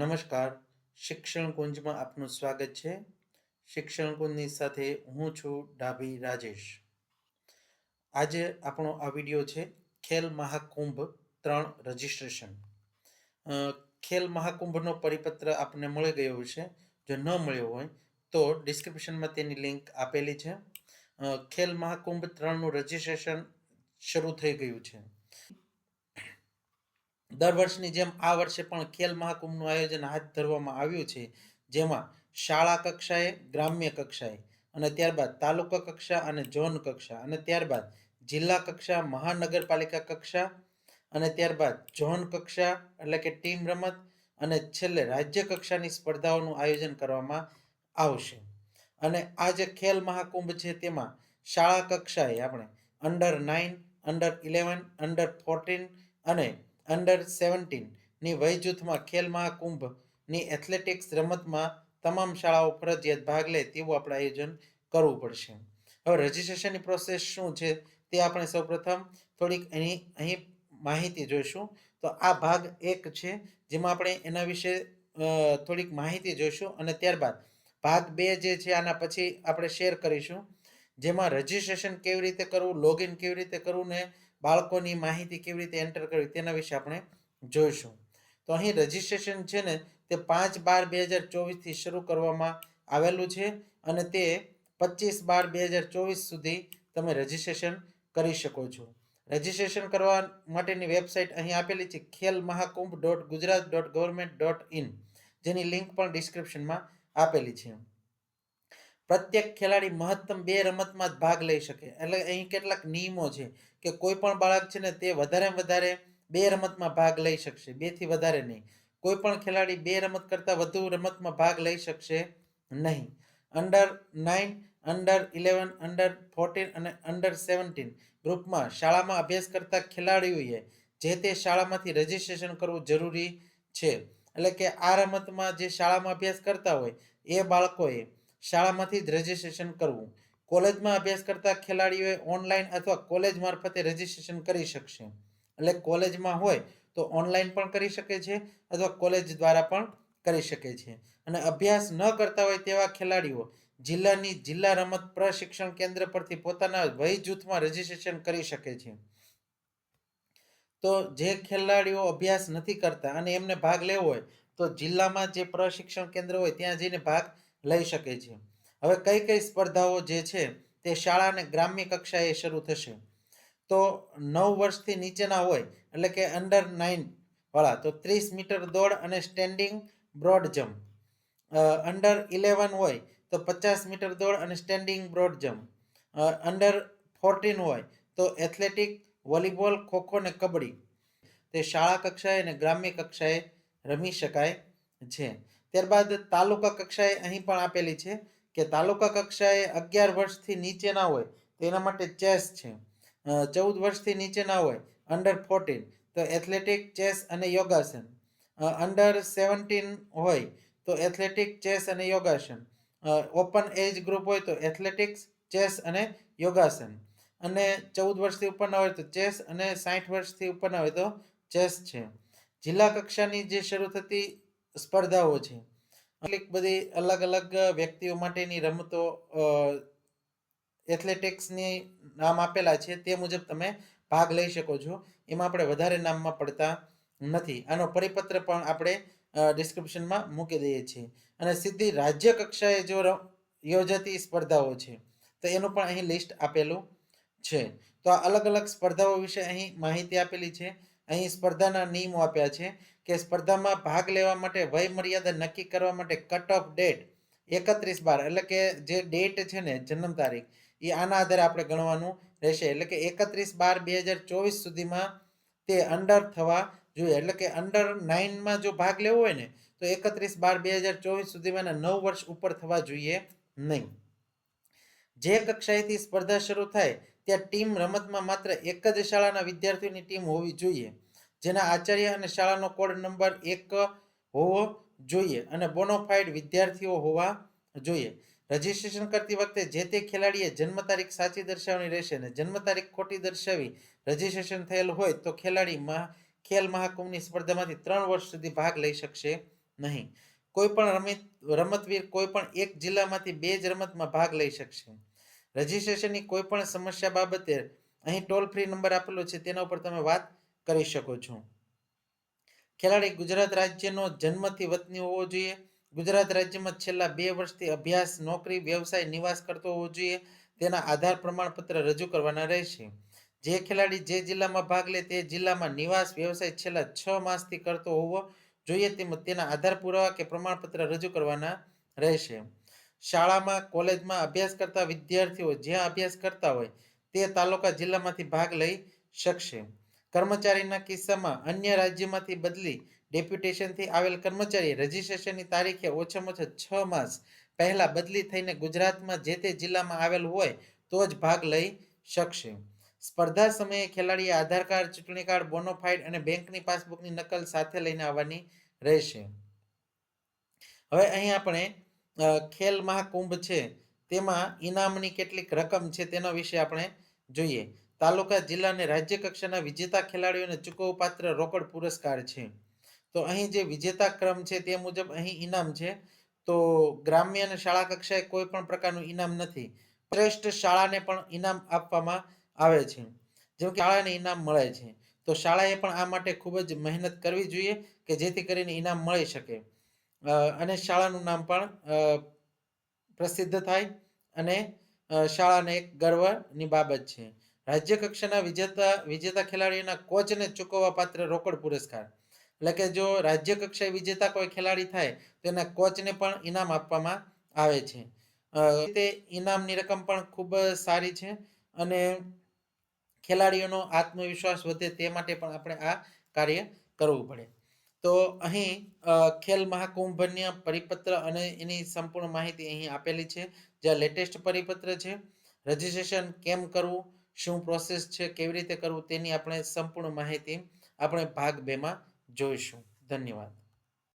નમસ્કાર. શિક્ષણ કુંજમાં આપનું સ્વાગત છે. શિક્ષણ કુંજની સાથે હું છું ડાભી રાજેશ. આજે આપણો આ વીડિયો છે ખેલ મહાકુંભ ત્રણ રજિસ્ટ્રેશન. ખેલ મહાકુંભનો પરિપત્ર આપને મળી ગયો છે. જો ન મળ્યો હોય તો ડિસ્ક્રિપ્શનમાં તેની લિંક આપેલી છે. ખેલ મહાકુંભ ત્રણનું રજિસ્ટ્રેશન શરૂ થઈ ગયું છે. દર વર્ષની જેમ આ વર્ષે પણ ખેલ મહાકુંભનું આયોજન હાથ ધરવામાં આવ્યું છે, જેમાં શાળા કક્ષાએ, ગ્રામ્ય કક્ષાએ અને ત્યારબાદ તાલુકા કક્ષા અને ઝોન કક્ષા અને ત્યારબાદ જિલ્લા કક્ષા, મહાનગરપાલિકા કક્ષા અને ત્યારબાદ ઝોન કક્ષા એટલે કે ટીમ રમત અને છેલ્લે રાજ્ય કક્ષાની સ્પર્ધાઓનું આયોજન કરવામાં આવશે. અને આ જે ખેલ મહાકુંભ છે તેમાં શાળા કક્ષાએ આપણે under nine, under eleven, under fourteen અને અંડર સેવન્ટીનની વય જૂથમાં ખેલ મહાકુંભની એથ્લેટિક્સ રમતમાં તમામ શાળાઓ ફરજિયાત ભાગ લે તેવું આપણે આયોજન કરવું પડશે. હવે રજિસ્ટ્રેશનની પ્રોસેસ શું છે તે આપણે સૌપ્રથમ થોડીક અહીં અહીં માહિતી જોઈશું. તો આ ભાગ એક છે જેમાં આપણે એના વિશે થોડીક માહિતી જોઈશું અને ત્યારબાદ ભાગ બે જે છે આના પછી આપણે શેર કરીશું. જેમાં રજિસ્ટ્રેશન કેવી રીતે કરવું લોગિન કેવી રીતે કરવું ને બાળકોની માહિતી કેવી રીતે એન્ટર કરવી તેના વિશે આપણે જોઈશું. તો અહીં રજિસ્ટ્રેશન છે ને તે પાંચ બાર બે હજાર ચોવીસથી શરૂ કરવામાં આવેલું છે અને તે પચીસ બાર બે હજાર ચોવીસ સુધી તમે રજિસ્ટ્રેશન કરી શકો છો. રજિસ્ટ્રેશન કરવા માટેની વેબસાઇટ અહીં આપેલી છે Khel Mahakumbh dot Gujarat dot government dot in જેની લિંક પણ ડિસ્ક્રિપ્શનમાં આપેલી છે. પ્રત્યેક ખેલાડી મહત્તમ બે રમતમાં જ ભાગ લઈ શકે. એટલે અહીં કેટલાક નિયમો છે કે કોઈ પણ બાળક છે ને તે વધારે વધારે બે રમતમાં ભાગ લઈ શકશે, બેથી વધારે નહીં. કોઈ પણ ખેલાડી બે રમત કરતાં વધુ રમતમાં ભાગ લઈ શકશે નહીં. Under nine under eleven under fourteen અને અંડર સેવન્ટીન ગ્રુપમાં શાળામાં અભ્યાસ કરતા ખેલાડીઓએ જે તે શાળામાંથી રજિસ્ટ્રેશન કરવું જરૂરી છે. એટલે કે આ રમતમાં જે શાળામાં અભ્યાસ કરતા હોય, એ બાળકોએ શાળામાંથી જ રજીસ્ટ્રેશન કરવું. કોલેજમાં અભ્યાસ કરતા ખેલાડીઓએ ઓનલાઈન અથવા કોલેજ મારફતે રજીસ્ટ્રેશન કરી શકશે. એટલે કોલેજમાં હોય તો ઓનલાઈન પણ કરી શકે છે અથવા કોલેજ દ્વારા પણ કરી શકે છે. અને અભ્યાસ ન કરતા હોય તેવા ખેલાડીઓ જિલ્લાની જિલ્લા રમત પ્રશિક્ષણ કેન્દ્ર પરથી પોતાના વય જૂથમાં રજીસ્ટ્રેશન કરી શકે છે. તો જે ખેલાડીઓ અભ્યાસ નથી કરતા અને એમને ભાગ લેવો હોય તો જિલ્લામાં જે પ્રશિક્ષણ કેન્દ્ર હોય ત્યાં જઈને ભાગ લઈ શકે છે. હવે કઈ કઈ સ્પર્ધાઓ જે છે તે શાળા અને ગ્રામ્ય કક્ષાએ શરૂ થશે. તો નવ વર્ષથી નીચેના હોય, એટલે કે અંડર નાઇન વાળા, તો ત્રીસ મીટર દોડ અને standing broad jump under eleven હોય, તો પચાસ મીટર દોડ અને standing broad jump under fourteen હોય, તો એથ્લેટિક વોલીબોલ ખોખો ને કબડ્ડી. તે શાળા કક્ષાએ અને ગ્રામ્ય કક્ષાએ રમી શકાય છે. ત્યારબાદ તાલુકા કક્ષાએ અહીં પણ આપેલી છે કે તાલુકા કક્ષાએ અગિયાર વર્ષથી નીચેના હોય તેના માટે ચેસ છે. ચૌદ વર્ષથી નીચેના હોય અંડર ફોર્ટીન તો એથ્લેટિક ચેસ અને યોગાસન. અંડર સેવન્ટીન હોય તો એથ્લેટિક ચેસ અને યોગાસન. ઓપન એજ ગ્રુપ હોય તો એથ્લેટિક્સ, ચેસ અને યોગાસન. અને ચૌદ વર્ષથી ઉપરના હોય તો ચેસ અને સાઠ વર્ષથી ઉપરના હોય તો ચેસ છે. જિલ્લા કક્ષાની જે શરૂ થતી સ્પર્ધાઓ છે. કેટલીક બધી અલગ અલગ વ્યક્તિઓ માટેની રમતો એથ્લેટિક્સની નામ આપેલા છે તે મુજબ તમે ભાગ લઈ શકો છો. એમાં આપણે વધારે નામમાં પડતા નથી. આનો પરિપત્ર પણ આપણે ડિસ્ક્રિપ્શનમાં મૂકી દઈએ છીએ. અને સીધી રાજ્ય કક્ષાએ જો યોજાતી સ્પર્ધાઓ છે, તો એનું પણ અહીં લિસ્ટ આપેલું છે. તો આ અલગ અલગ સ્પર્ધાઓ વિશે અહીં માહિતી આપેલી છે. અહીં સ્પર્ધાના નિયમો આપ્યા છે. કે સ્પર્ધામાં ભાગ લેવા માટે વય મર્યાદા નક્કી કરવા માટે કટ ઓફ ડેટ એકત્રીસ બાર, એટલે કે જે ડેટ છે ને જન્મ તારીખ, એ આના આધારે આપણે ગણવાનું રહેશે. એટલે કે એકત્રીસ બાર બે હજાર ચોવીસ સુધીમાં તે અંડર થવા જોઈએ. એટલે કે અંડર નાઇનમાં જો ભાગ લેવો હોય ને, તો એકત્રીસ બાર બે હજાર ચોવીસ સુધીમાં નવ વર્ષ ઉપર થવા જોઈએ નહીં. જે કક્ષાએથી સ્પર્ધા શરૂ થાય, ત્યાં ટીમ રમતમાં માત્ર એક જ શાળાના વિદ્યાર્થીઓની ટીમ હોવી જોઈએ. જેના આચાર્ય અને શાળાનો કોડ નંબર એક હોવો જોઈએ અને બોનોફાઇડ વિદ્યાર્થીઓ હોવા જોઈએ. રજિસ્ટ્રેશન કરતી વખતે જે તે ખેલાડીએ જન્મ તારીખ સાચી દર્શાવવાની રહેશે અને જન્મ તારીખ ખોટી દર્શાવી રજીસ્ટ્રેશન થયેલ હોય તો ખેલાડી ખેલ મહાકુંભની સ્પર્ધામાંથી ત્રણ વર્ષ સુધી ભાગ લઈ શકશે નહીં. કોઈ પણ રમિત, રમતવીર કોઈ પણ એક જિલ્લામાંથી બે જ રમતમાં ભાગ લઈ શકશે. રજિસ્ટ્રેશનની કોઈ પણ સમસ્યા બાબતે અહીં ટોલ ફ્રી નંબર આપેલો છે, તેના ઉપર તમે વાત કરી શકો છો. ખેલાડી ગુજરાત રાજ્યનો જન્મથી વતની હોવો જોઈએ. ગુજરાત રાજ્યમાં છેલ્લા બે વર્ષથી અભ્યાસ, નોકરી, વ્યવસાય, નિવાસ કરતો હોવો જોઈએ. તેના આધાર પ્રમાણપત્ર રજૂ કરવાના રહેશે. જે ખેલાડી જે જિલ્લામાં ભાગ લે તે જિલ્લામાં નિવાસ, વ્યવસાય છેલ્લા છ માસથી કરતો હોવો જોઈએ તેમજ તેના આધાર પુરાવા કે પ્રમાણપત્ર રજૂ કરવાના રહેશે. શાળામાં, કોલેજમાં અભ્યાસ કરતા વિદ્યાર્થીઓ જ્યાં અભ્યાસ કરતા હોય તે તાલુકા જિલ્લામાંથી ભાગ લઈ શકશે. કર્મચારીના કિસ્સામાં અન્ય રાજ્યમાંથી બદલી ડેપ્યુટેશનથી આવેલ કર્મચારી રજીસ્ટ્રેશનની તારીખે ઓછામાં ઓછા છ માસ પહેલા બદલી થઈને ગુજરાતમાં જે તે જિલ્લામાં આવેલ હોય તો જ ભાગ લઈ શકશે. સ્પર્ધા સમયે ખેલાડીએ આધાર કાર્ડ, ચૂંટણી કાર્ડ બોનોફાઇડ અને બેંકની પાસબુકની નકલ સાથે લઈને આવવાની રહેશે. હવે અહીં આપણે ખેલ મહાકુંભ છે. તેમાં ઇનામની કેટલીક રકમ છે તેના વિશે આપણે જોઈએ. તાલુકા, જિલ્લા અને રાજ્ય કક્ષાના વિજેતા ખેલાડીઓને ચૂકવપાત્ર રોકડ પુરસ્કાર છે. તો અહીં જે વિજેતા ક્રમ છે તે મુજબ અહીં ઇનામ છે. તો ગ્રામ્ય અને શાળા કક્ષાએ કોઈ પણ પ્રકારનું ઇનામ નથી. શ્રેષ્ઠ શાળાને પણ ઇનામ આપવામાં આવે છે. જેમ કે શાળાને ઇનામ મળે છે. તો શાળાએ પણ આ માટે ખૂબ જ મહેનત કરવી જોઈએ કે જેથી કરીને ઇનામ મળી શકે. અને શાળાનું નામ પણ પ્રસિદ્ધ થાય અને શાળાને એક ગર્વની બાબત છે. રાજ્ય કક્ષાના વિજેતા વિજેતા ખેલાડીઓના કોચને ચૂકવવા પાત્ર રોકડ પુરસ્કાર. એટલે કે જો રાજ્ય કક્ષાએ વિજેતા કોઈ ખેલાડી થાય, તો એના કોચને પણ ઇનામ આપવામાં આવે છે. તે ઇનામની રકમ પણ ખૂબ જ સારી છે અને ખેલાડીઓનો આત્મવિશ્વાસ વધે તે માટે પણ આપણે આ કાર્ય કરવું પડે. તો અહીં ખેલ મહાકુંભન્ય પરિપત્ર અને એની સંપૂર્ણ માહિતી અહીં આપેલી છે. જ્યાં લેટેસ્ટ પરિપત્ર છે, રજિસ્ટ્રેશન કેમ કરવું શું પ્રોસેસ છે, કેવી રીતે કરવું તેની આપણે સંપૂર્ણ માહિતી આપણે ભાગ બેમાં જોઈશું. ધન્યવાદ.